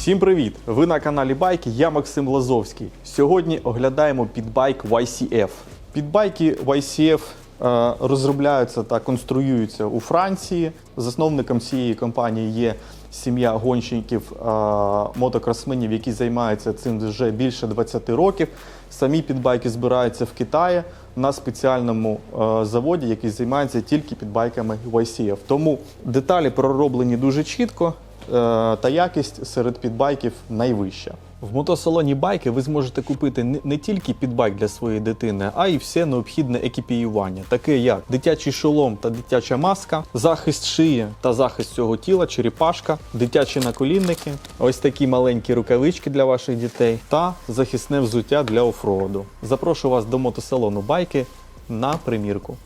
Всім привіт! Ви на каналі Байки, я Максим Лазовський. Сьогодні оглядаємо підбайк YCF. Підбайки YCF е, розробляються та конструюються у Франції. Засновником цієї компанії є сім'я гонщиків е, мотокросменів, які займаються цим вже більше 20 років. Самі підбайки збираються в Китаї на спеціальному е, заводі, який займається тільки підбайками YCF. Тому деталі пророблені дуже чітко. Е, та якість серед підбайків найвища. В мотосалоні байки ви зможете купити не- тільки підбайк для своєї дитини, а й все необхідне екіпіювання, таке як дитячий шолом та дитяча маска, захист шиї та захист цього тіла, черепашка, дитячі наколінники, ось такі маленькі рукавички для ваших дітей та захисне взуття для офроуду. Запрошую вас до мотосалону байки на примірку.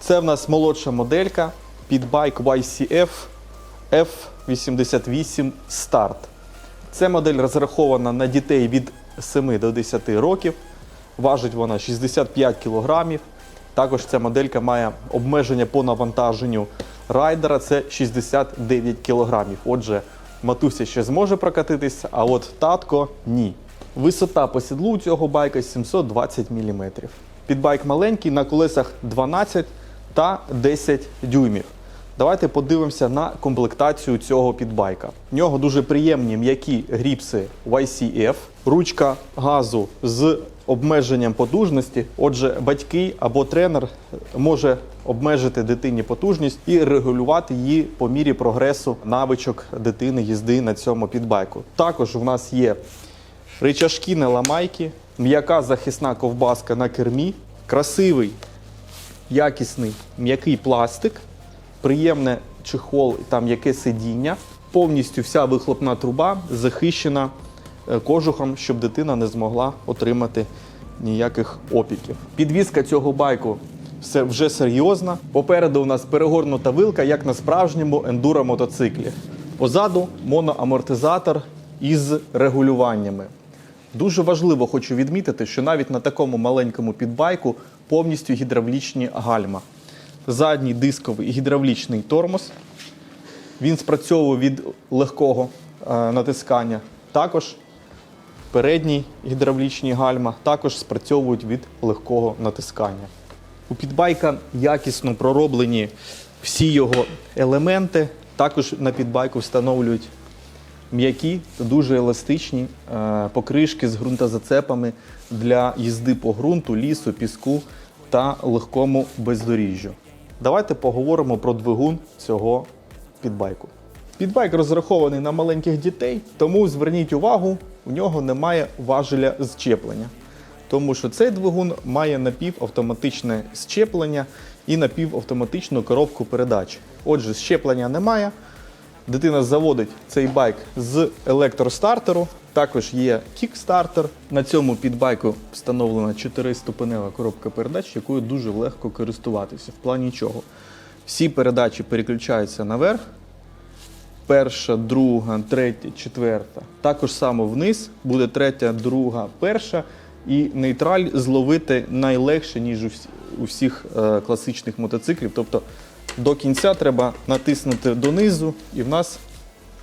Це в нас молодша моделька підбайк YCF F88 Start. Ця модель розрахована на дітей від 7 до 10 років. Важить вона 65 кг. Також ця моделька має обмеження по навантаженню райдера це 69 кг. Отже, матуся ще зможе прокатитися, а от татко ні. Висота по сідлу у цього байка 720 мм. Підбайк маленький на колесах 12 та 10 дюймів. Давайте подивимося на комплектацію цього підбайка. В нього дуже приємні м'які гріпси YCF, ручка газу з обмеженням потужності. Отже, батьки або тренер може обмежити дитині потужність і регулювати її по мірі прогресу навичок дитини їзди на цьому підбайку. Також в нас є ричажки на ламайки, м'яка захисна ковбаска на кермі, красивий якісний м'який пластик, приємне чехол та м'яке сидіння. Повністю вся вихлопна труба захищена е, кожухом, щоб дитина не змогла отримати ніяких опіків. Підвізка цього байку все вже серйозна. Попереду у нас перегорнута вилка, як на справжньому ендуро мотоциклі. Позаду моноамортизатор із регулюваннями. Дуже важливо хочу відмітити, що навіть на такому маленькому підбайку повністю гідравлічні гальма. Задній дисковий гідравлічний тормоз. Він спрацьовує від легкого е, натискання. Також передні гідравлічні гальма також спрацьовують від легкого натискання. У підбайка якісно пророблені всі його елементи. Також на підбайку встановлюють м'які та дуже еластичні е, покришки з ґрунтозацепами для їзди по ґрунту, лісу, піску та легкому бездоріжжю. Давайте поговоримо про двигун цього підбайку. Підбайк розрахований на маленьких дітей, тому зверніть увагу, у нього немає важеля зчеплення. Тому що цей двигун має напівавтоматичне щеплення і напівавтоматичну коробку передач. Отже, щеплення немає. Дитина заводить цей байк з електростартеру. Також є кікстартер. На цьому підбайку встановлена 4-ступенева коробка передач, якою дуже легко користуватися. В плані чого? Всі передачі переключаються наверх. Перша, друга, третя, четверта. Також само вниз буде третя, друга, перша. І нейтраль зловити найлегше, ніж у всіх е, класичних мотоциклів. Тобто до кінця треба натиснути донизу, і в нас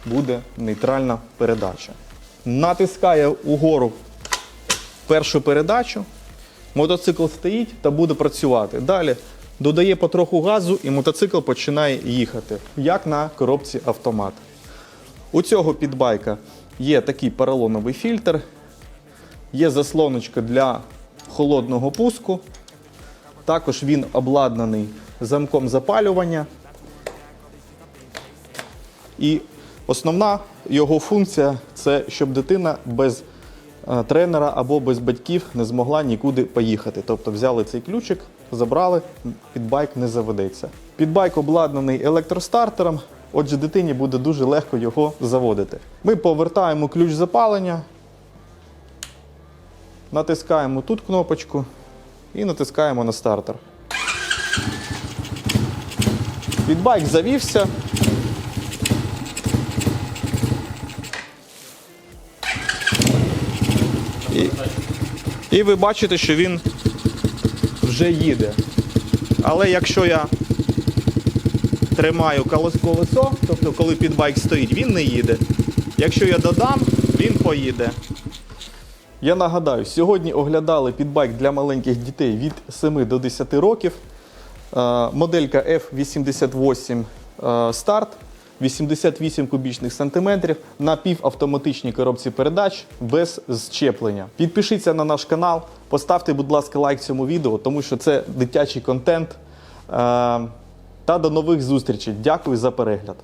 буде нейтральна передача. Натискає угору першу передачу, мотоцикл стоїть та буде працювати. Далі додає потроху газу, і мотоцикл починає їхати, як на коробці автомат. У цього підбайка є такий поролоновий фільтр, є заслоночка для холодного пуску. Також він обладнаний замком запалювання. І основна його функція це щоб дитина без е, тренера або без батьків не змогла нікуди поїхати. Тобто взяли цей ключик, забрали, підбайк не заведеться. Підбайк обладнаний електростартером, отже, дитині буде дуже легко його заводити. Ми повертаємо ключ запалення, натискаємо тут кнопочку і натискаємо на стартер. Підбайк завівся. І, і ви бачите, що він вже їде. Але якщо я тримаю колес- колесо, тобто коли підбайк стоїть, він не їде. Якщо я додам, Він поїде. Я нагадаю, сьогодні оглядали підбайк для маленьких дітей від 7 до 10 років. Е, Моделька F88 е, старт, 88 кубічних сантиметрів на півавтоматичній коробці передач без зчеплення. Підпишіться на наш канал, поставте, будь ласка, лайк цьому відео, тому що це дитячий контент. Е, Та до нових зустрічей. Дякую за перегляд.